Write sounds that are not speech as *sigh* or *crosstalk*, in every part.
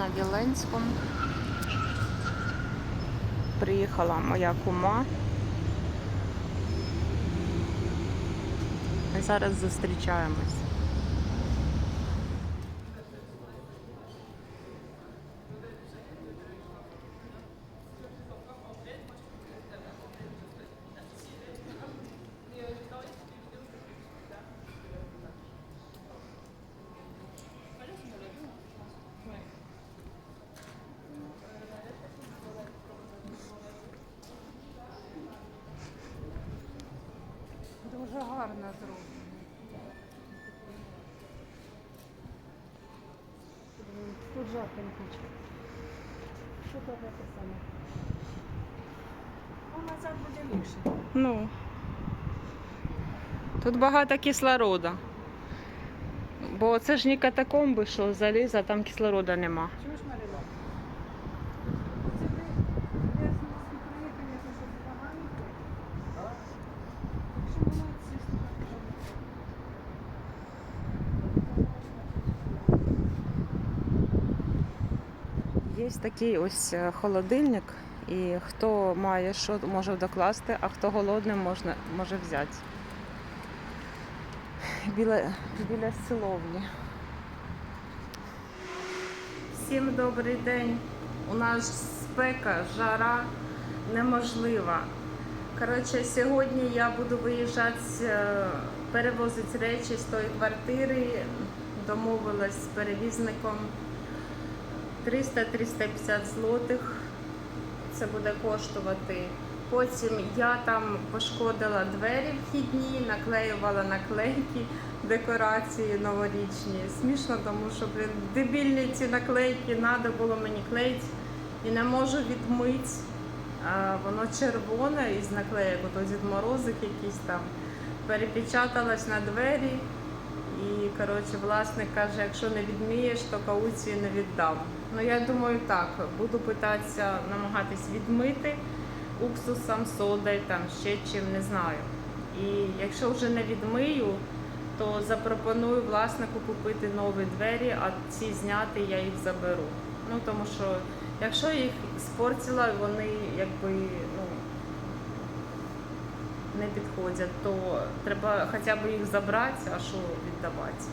на Віленському. Приїхала моя кума. Ми Зараз зустрічаємось. Дуже гарно зроблено. Тут жарко не хочу. Що то таке саме? Ну, назад буде легше. Ну. Тут багато кислорода. Бо це ж не катакомби, що заліз, а там кислорода нема. Чуєш, Марила? Це ви я з нас не приїхали, я щось погано. Якщо молодці, слухайте, Є такий ось е, холодильник, і хто має що може докласти, а хто голодний можна, може взяти. Біля, біля силовні. Всім добрий день. У нас спека, жара неможлива. Коротше, сьогодні я буду виїжджати, е, перевозити речі з тої квартири. Домовилась з перевізником. 300-350 злотих це буде коштувати. Потім я там пошкодила двері вхідні, наклеювала наклейки, декорації новорічні. Смішно, тому що блін, дебільні ці наклейки треба було мені клеїти і не можу відмити. А, воно червоне із наклеїк, ото Дід Морозик якийсь там перепечаталось на двері. Коротше, власник каже, якщо не відмієш, то кауції не віддам. Ну я думаю, так, буду питатися, намагатись відмити уксусом, содою, там ще чим не знаю. І якщо вже не відмию, то запропоную власнику купити нові двері, а ці зняти я їх заберу. Ну тому що якщо їх спортила, вони якби ну не підходять, то треба хоча б їх забрати, а що віддавати.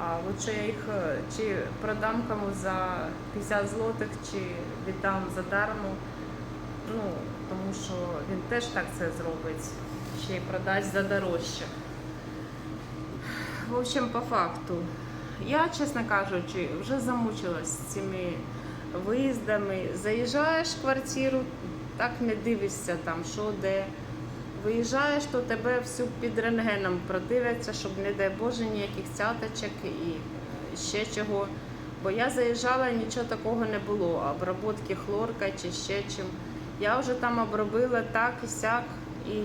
А що я їх е, чи продам комусь за 50 злотих, чи віддам за дарму, ну, тому що він теж так це зробить, ще й продасть за дорожче. В общем, по факту, я, чесно кажучи, вже замучилась з цими виїздами. Заїжджаєш в квартиру, так не дивишся там, що де. Виїжджаєш, то тебе всю під рентгеном продивляться, щоб, не дай Боже, ніяких цяточок і ще чого. Бо я заїжджала, нічого такого не було. Оброботки хлорка чи ще чим. Я вже там обробила так і сяк, і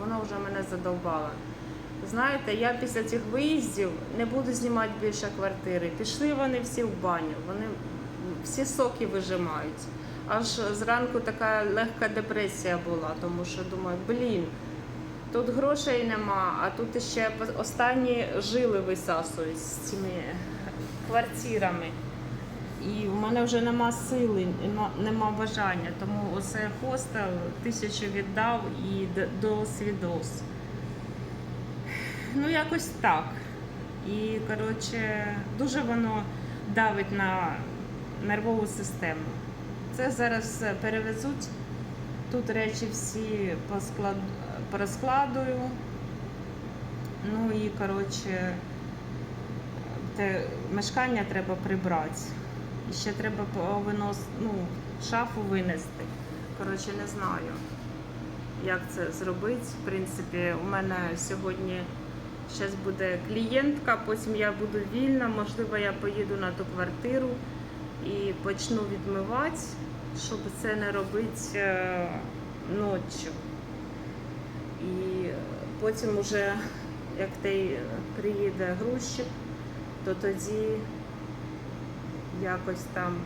воно вже мене задовбало. Знаєте, я після цих виїздів не буду знімати більше квартири. Пішли вони всі в баню, вони всі соки вижимають. Аж зранку така легка депресія була, тому що думаю, блін, тут грошей нема, а тут ще останні жили висасують з цими квартирами. І в мене вже нема сили, нема, бажання. Тому оце хостел тисячу віддав і д- до свідос. Ну, якось так. І, коротше, дуже воно давить на нервову систему. Це зараз е, перевезуть. Тут речі всі посклад... порозкладую. Ну і, коротше, те мешкання треба прибрати. І ще треба повинос... ну, шафу винести. Коротше, не знаю, як це зробити. В принципі, у мене сьогодні зараз буде клієнтка, потім я буду вільна, можливо, я поїду на ту квартиру і почну відмивати, щоб це не робити е, ночі. І потім уже, як той приїде грузчик, то тоді якось там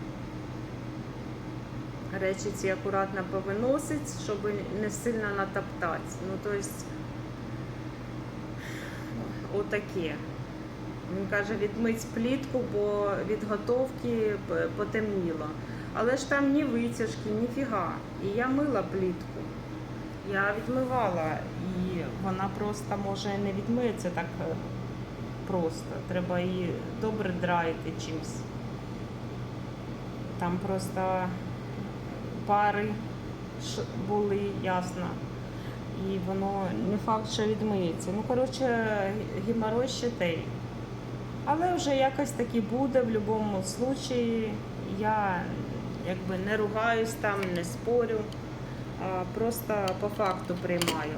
речі ці акуратно повиносить, щоб не сильно натоптати. Ну, тобто, отаке. Він каже, відмить плітку, бо від готовки потемніло. Але ж там ні витяжки, ні фіга. І я мила плітку. Я відмивала, і вона просто може не відмиється так е, просто. Треба її добре драїти чимось. Там просто пари були, ясно. І воно не факт, що відмиється. Ну, коротше, геморрой ще той. Але вже якось таки буде в будь-якому случаї. Я якби не ругаюсь там, не спорю, а просто по факту приймаю.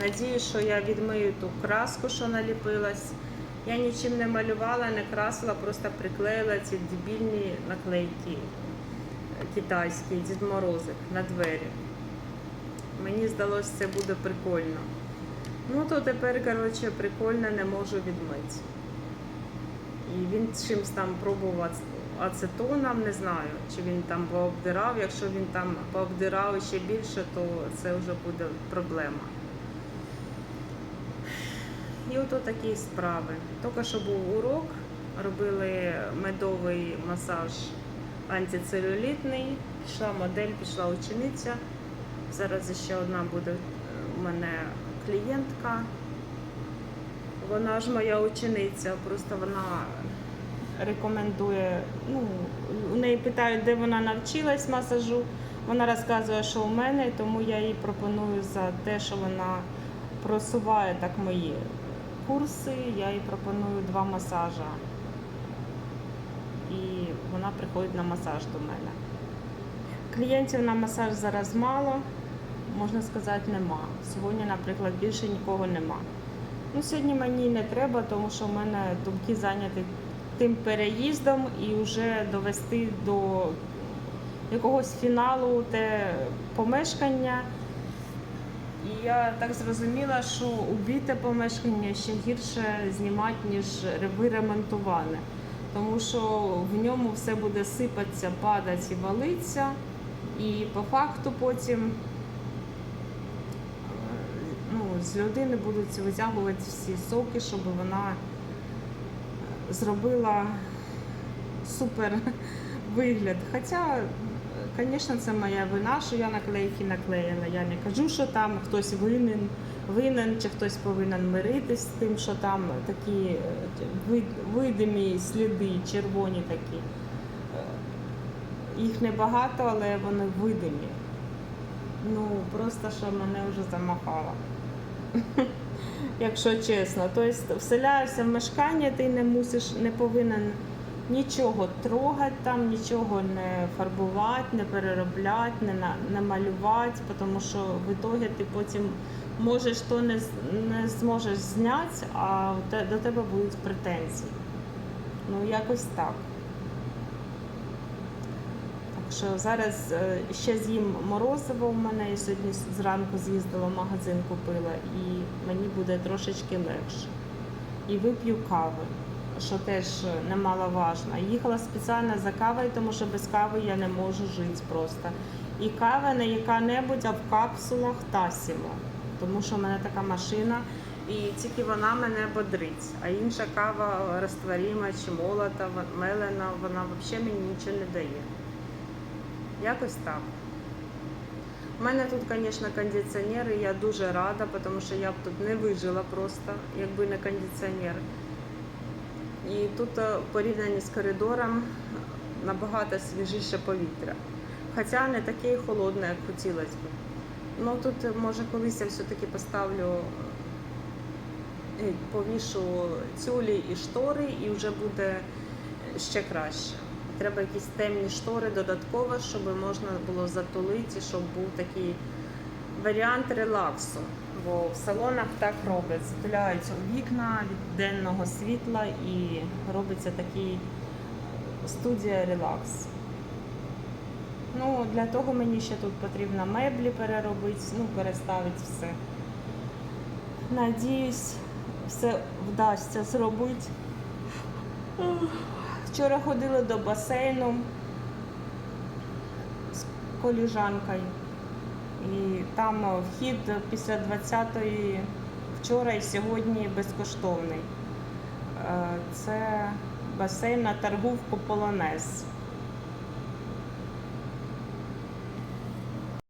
Надіюсь, що я відмию ту краску, що наліпилась. Я нічим не малювала, не красила, просто приклеїла ці дебільні наклейки китайські, Дід Морозик на двері. Мені здалося, це буде прикольно. Ну, то тепер, коротше, прикольно не можу відмити. І він чимось там пробував ацетоном, не знаю, чи він там пообдирав. Якщо він там пообдирав ще більше, то це вже буде проблема. І ото такі справи. Тільки що був урок, робили медовий масаж антицелюлітний, пішла модель, пішла учениця. Зараз ще одна буде е, у мене клієнтка. Вона ж моя учениця, просто вона рекомендує. Ну, у неї питають, де вона навчилась масажу. Вона розказує, що у мене, тому я їй пропоную за те, що вона просуває так мої курси. Я їй пропоную два масажа. І вона приходить на масаж до мене. Клієнтів на масаж зараз мало, можна сказати, нема. Сьогодні, наприклад, більше нікого нема. Ну, сьогодні мені не треба, тому що в мене думки зайняті тим переїздом і вже довести до якогось фіналу те помешкання. І я так зрозуміла, що убите помешкання ще гірше знімати, ніж виремонтоване. Тому що в ньому все буде сипатися, падати і валитися. І по факту потім з людини будуть витягувати всі соки, щоб вона зробила супер вигляд. Хоча, звісно, це моя вина, що я наклейки наклеїла. Я не кажу, що там хтось винен, винен чи хтось повинен миритись з тим, що там такі е, видимі сліди, червоні такі. Е, Їх небагато, але вони видимі. Ну, просто що мене вже замахало. *laughs* Якщо чесно. Тобто вселяєшся в мешкання, ти не мусиш, не повинен нічого трогати там, нічого не фарбувати, не переробляти, не, малювати, тому що в ітогі ти потім можеш то не, не зможеш зняти, а до тебе будуть претензії. Ну, якось так. Що зараз е, ще з'їм морозиво в мене. Я сьогодні зранку з'їздила в магазин, купила, і мені буде трошечки легше. І вип'ю кави, що теж немаловажно. Їхала спеціально за кавою, тому що без кави я не можу жити просто. І кава не яка-небудь, а в капсулах Тасімо. Тому що в мене така машина, і тільки вона мене бодрить. А інша кава розтворима чи молота, мелена, вона взагалі мені нічого не дає. Якось так. У мене тут, звісно, кондиціонер, і я дуже рада, тому що я б тут не вижила просто, якби не кондиціонер. І тут е, порівнянні з коридором набагато свіжіше повітря. Хоча не таке холодне, як хотілося б. Ну тут, е, може, колись я все-таки поставлю, е, повішу тюлі і штори, і вже буде ще краще. Треба якісь темні штори додатково, щоб можна було затулити, щоб був такий варіант релаксу. Бо в салонах так роблять. Затуляються вікна від денного світла і робиться такий студія релакс. Ну, для того мені ще тут потрібно меблі переробити, ну, переставити все. Надіюсь, все вдасться зробити. Вчора ходили до басейну з коліжанкою. І там вхід після 20-ї вчора і сьогодні безкоштовний. Е, Це басейн на торговку Полонез.